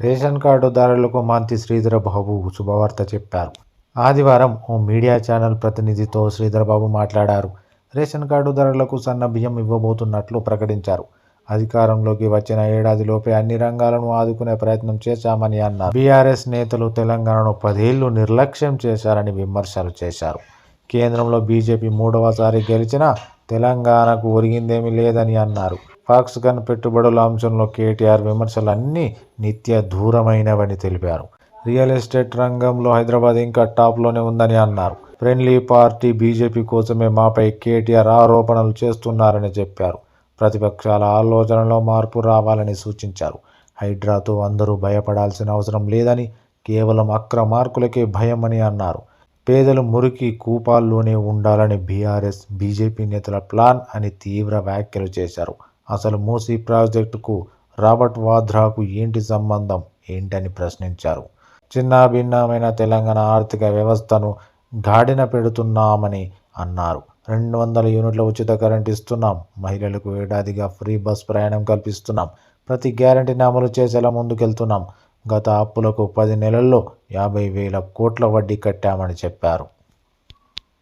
Ration కార్డుదారులకు మంత్రి శ్రీధరబాబు శుభవార్త చెప్పారు. ఆదివారం ఓ మీడియా ఛానల్ ప్రతినిధితో శ్రీధరబాబు మాట్లాడారు. రేషన్ కార్డుదారులకు సన్న బియ్యం ఇవ్వబోతున్నట్లు ప్రకటించారు. అధికారంలోకి వచ్చిన ఏడాదిలోపే అన్ని రంగాలను ఆదుకునే ప్రయత్నం చేశామని అన్నారు. బీఆర్ఎస్ నేతలు తెలంగాణను పదేళ్ళు నిర్లక్ష్యం చేశారని విమర్శలు చేశారు. కేంద్రంలో బీజేపీ మూడవసారి గెలిచినా తెలంగాణకు ఒరిగిందేమీ లేదని అన్నారు. ఫాక్స్కాన్ పెట్టుబడుల అంశంలో కేటీఆర్ విమర్శలు అన్నీ నిత్య దూరమైనవని తెలిపారు. రియల్ ఎస్టేట్ రంగంలో హైదరాబాద్ ఇంకా టాప్లోనే ఉందని అన్నారు. ఫ్రెండ్లీ పార్టీ బీజేపీ కోసమే మాపై కేటీఆర్ ఆరోపణలు చేస్తున్నారని చెప్పారు. ప్రతిపక్షాల ఆలోచనలో మార్పు రావాలని సూచించారు. హైడ్రాతో అందరూ భయపడాల్సిన అవసరం లేదని కేవలం అక్రమార్కులకే భయమని అన్నారు. పేదలు మురికి కూపాల్లోనే ఉండాలని బీఆర్ఎస్ బీజేపీ నేతల ప్లాన్ అని తీవ్ర వ్యాఖ్యలు చేశారు. అసలు మూసీ ప్రాజెక్టుకు రాబర్ట్ వాద్రాకు ఏంటి సంబంధం ఏంటని ప్రశ్నించారు. చిన్న భిన్నమైన తెలంగాణ ఆర్థిక వ్యవస్థను గాడిన పెడుతున్నామని అన్నారు. రెండు వందల యూనిట్ల ఉచిత కరెంట్ ఇస్తున్నాం. మహిళలకు ఏడాదిగా ఫ్రీ బస్ ప్రయాణం కల్పిస్తున్నాం. ప్రతి గ్యారంటీని అమలు చేసేలా ముందుకెళ్తున్నాం. గత అప్పులకు పది నెలల్లో యాభై వేల కోట్ల వడ్డీ కట్టామని చెప్పారు.